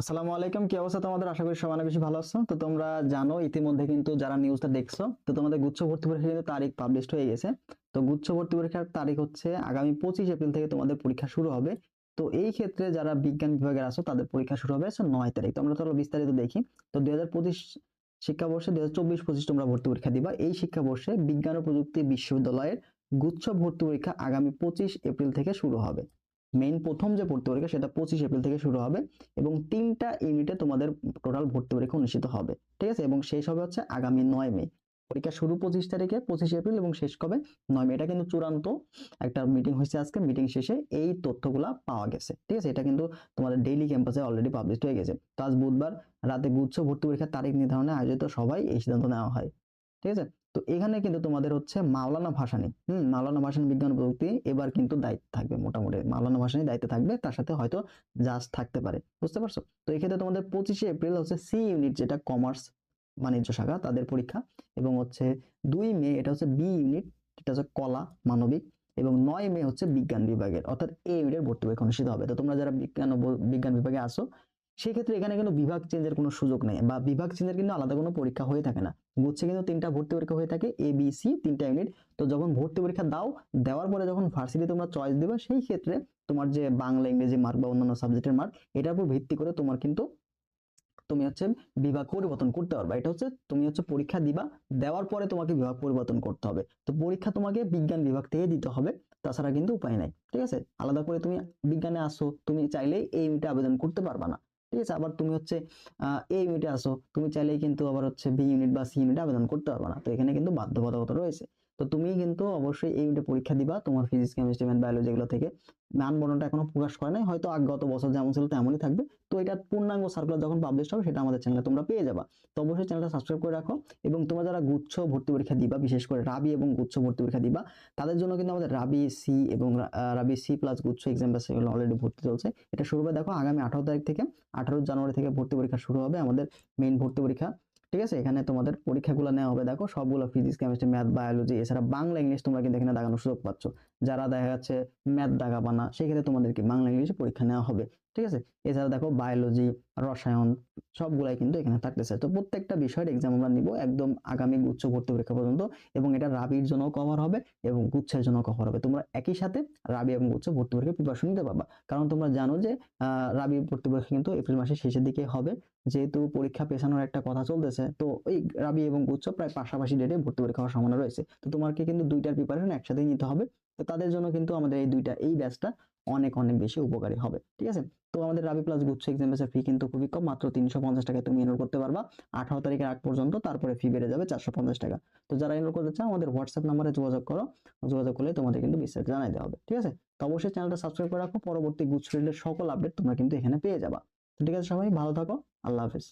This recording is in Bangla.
আসসালামু আলাইকুম, কি অবস্থা তোমাদের? আশা করি সবাই বেশি ভালো আছো। তো তোমরা জানো, ইতিমধ্যে কিন্তু যারা নিউজটা দেখছ, তো তোমাদের গুচ্ছ ভর্তি পরীক্ষা কিন্তু তারিখ পাবলিশড হয়ে গেছে। তো গুচ্ছ ভর্তি পরীক্ষার তারিখ হচ্ছে আগামী পঁচিশ এপ্রিল থেকে তোমাদের পরীক্ষা শুরু হবে। তো এই ক্ষেত্রে যারা বিজ্ঞান বিভাগের আছো, তাদের পরীক্ষা শুরু হবে নয় তারিখ। তো আমরা চলো বিস্তারিত দেখি। তো দুই হাজার পঁচিশ শিক্ষাবর্ষে দুই হাজার চব্বিশ পঁচিশ তোমরা ভর্তি পরীক্ষা দিবা। এই শিক্ষাবর্ষে বিজ্ঞান ও প্রযুক্তি বিশ্ববিদ্যালয়ের গুচ্ছ ভর্তি পরীক্ষা আগামী পঁচিশ এপ্রিল থেকে শুরু হবে। মেইন প্রথম যে ভর্তি পরীক্ষা সেটা পঁচিশ এপ্রিল থেকে শুরু হবে এবং তিনটা ইউনিটে তোমাদের টোটাল ভর্তি পরীক্ষা অনুষ্ঠিত হবে, ঠিক আছে? এবং শেষ হবে হচ্ছে আগামী নয় মে। পরীক্ষা শুরু পঁচিশ তারিখে, পঁচিশ এপ্রিল এবং শেষ কবে? নয় মে। এটা কিন্তু চূড়ান্ত একটা মিটিং হয়েছে আজকে। মিটিং শেষে এই তথ্যগুলা পাওয়া গেছে, ঠিক আছে? এটা কিন্তু তোমাদের ডেইলি ক্যাম্পাসে অলরেডি পাবলিশ হয়ে গেছে। তো আজ বুধবার রাতে গুচ্ছ ভর্তি পরীক্ষার তারিখ নির্ধারণে আয়োজিত সবাই এই সিদ্ধান্ত নেওয়া হয়, ঠিক আছে? তো এখানে কিন্তু তোমাদের হচ্ছে মাওলানা ভাসানী, হুম, মাওলানা ভাসানী বিজ্ঞান প্রযুক্তি, এবার কিন্তু দায়িত্ব থাকবে মোটামুটি। মাওলানা ভাসানী দায়িত্ব থাকবে, তার সাথে হয়তো জাজ থাকতে পারে, বুঝতে পারছ? তো এক্ষেত্রে তোমাদের পঁচিশে এপ্রিল হচ্ছে সি ইউনিট যেটা কমার্স বাণিজ্য শাখা, তাদের পরীক্ষা। এবং হচ্ছে দুই মে, এটা হচ্ছে বি ইউনিট যেটা হচ্ছে কলা, মানবিক। এবং নয় মে হচ্ছে বিজ্ঞান বিভাগের, অর্থাৎ এ ইউনিটের ভর্তি পরীক্ষা অনুষ্ঠিত হবে। তো তোমরা যারা বিজ্ঞান বিজ্ঞান বিভাগে আসো সেক্ষেত্রে এখানে কিন্তু বিভাগ চেঞ্জের কোনো সুযোগ নেই বা বিভাগ চেঞ্জের কিন্তু আলাদা কোনো পরীক্ষা হয়ে থাকে না। গুচ্ছে কিন্তু তিনটা ভর্তি পরীক্ষা হয়ে থাকে এ বি সি তিনটা ইউনিট তো যখন ভর্তি পরীক্ষা দাও, দেওয়ার পরে যখন ভার্সিটি তোমরা চয়েস দিবে, সেই ক্ষেত্রে তোমার যে বাংলা, ইংরেজি মার্ক বা অন্যান্য সাবজেক্টের মার্ক এটার উপর ভিত্তি করে তোমার কিন্তু তুমি হচ্ছে বিভাগ পরিবর্তন করতে পারবে। এটা হচ্ছে তুমি হচ্ছে পরীক্ষা দিবা, দেওয়ার পরে তোমাকে বিভাগ পরিবর্তন করতে হবে। তো পরীক্ষা তোমাকে বিজ্ঞান বিভাগ থেকে দিতে হবে, তাছাড়া কিন্তু উপায় নাই। ঠিক আছে? আলাদা করে তুমি বিজ্ঞানে আসো, তুমি চাইলে এই ইউনিটে আবেদন করতে পারবা না। ঠিক আছে? আবার তুমি হচ্ছে এ ইউনিটে আসো। তুমি চাইলেই কিন্তু আবার হচ্ছে বি ইউনিট বা সি ইউনিটে আবেদন করতে পারবে না। তো এখানে কিন্তু বাধ্যবাধকতা রয়েছে। তো তুমি কিন্তু অবশ্যই এই ইউনিটে পরীক্ষা দিবা তোমার ফিজিক্স কেমিস্ট্রি ম্যাথ বায়োলজি এগুলো থেকে। মান বর্ণনটা এখনও প্রকাশ করে নাই, হয়তো আগ গত বছর যেমন ছিল তেমনই থাকবে। তো এটা পূর্ণাঙ্গ সার্কুলার যখন পাবলিশ হবে সেটা আমাদের চ্যানেলে তোমরা পেয়ে যাবা। তো অবশ্যই চ্যানেলটা সাবস্ক্রাইব করে রাখো এবং তোমরা যারা গুচ্ছ ভর্তি পরীক্ষা দিবা, বিশেষ করে রাবি এবং গুচ্ছ ভর্তি পরীক্ষা দিবা, তাদের জন্য কিন্তু আমাদের রাবি সি এবং রাবি সি প্লাস গুচ্ছ এক্সাম ব্যাস এগুলো অলরেডি ভর্তি চলছে। এটা শুরু হবে দেখো আগামী আঠারো তারিখ থেকে। আঠারো জানুয়ারি থেকে ভর্তি পরীক্ষা শুরু হবে আমাদের মেইন ভর্তি পরীক্ষা। ঠিক আছে? এখানে তোমাদের পরীক্ষাগুলো নেওয়া হবে। দেখো, সবগুলো ফিজিক্স কেমিস্ট্রি ম্যাথ বায়োলজি এছাড়া বাংলা ইংলিশ তোমরা কিন্তু এখানে দেখানোর সুযোগ পাচ্ছ। যারা দেখা যাচ্ছে ম্যাথ দাগাবা না, সেক্ষেত্রে তোমাদেরকে বাংলা ইংলিশে পরীক্ষা নেওয়া হবে, ঠিক আছে? এছাড়া দেখো বায়োলজি রসায়ন সবগুলাই কিন্তু এখানে থাকতেছে। তো প্রত্যেকটা বিষয়ের এক্সাম আমরা নিব একদম আগামী গুচ্ছ ভর্তি পরীক্ষা পর্যন্ত এবং এটা রাবির জন্য কভার হবে এবং গুচ্ছের জন্য কভার হবে। তোমরা একই সাথে রাবি এবং গুচ্ছ ভর্তি পরীক্ষা প্রিপারেশন নিতে পারবা। কারণ তোমরা জানো যে রাবি ভর্তি পরীক্ষা কিন্তু এপ্রিল মাসের শেষের দিকে হবে। যেহেতু পরীক্ষা পেছানোর একটা কথা চলতেছে, তো ওই রাবি এবং গুচ্ছ প্রায় পাশাপাশি ডেটে ভর্তি পরীক্ষা হওয়ার সম্ভাবনা রয়েছে। তো তোমাকে কিন্তু দুইটার প্রিপারেশন একসাথেই নিতে হবে। তো তাদের জন্য কিন্তু আমাদের এই দুইটা, এই ব্যাচটা অনেক অনেক বেশি উপকারী হবে, ঠিক আছে? তো আমাদের রাবি প্লাস গুচ্ছ এক্সাম ব্যাচের ফি কিন্তু খুবই কম, মাত্র তিনশো পঞ্চাশ টাকায় তুমি এনরোল করতে পারবা। আঠারো তারিখের আগ পর্যন্ত তারপরে ফি বেড়ে যাবে চারশো পঞ্চাশ টাকা। তো যারা এনরোল করতে চাও, আমাদের হোয়াটসঅ্যাপ নাম্বারে যোগাযোগ করো। যোগাযোগ করলে তোমাদের কিন্তু বিস্তারিত জানাই দেওয়া হবে, ঠিক আছে? তো অবশ্যই চ্যানেলটা সাবস্ক্রাইব করে রাখো, পরবর্তী গুচ্ছ রিলেটেড সকল আপডেট তোমরা কিন্তু এখানে পেয়ে যাবা। ঠিক আছে সবাই, ভালো থাকো, আল্লাহ হাফেজ।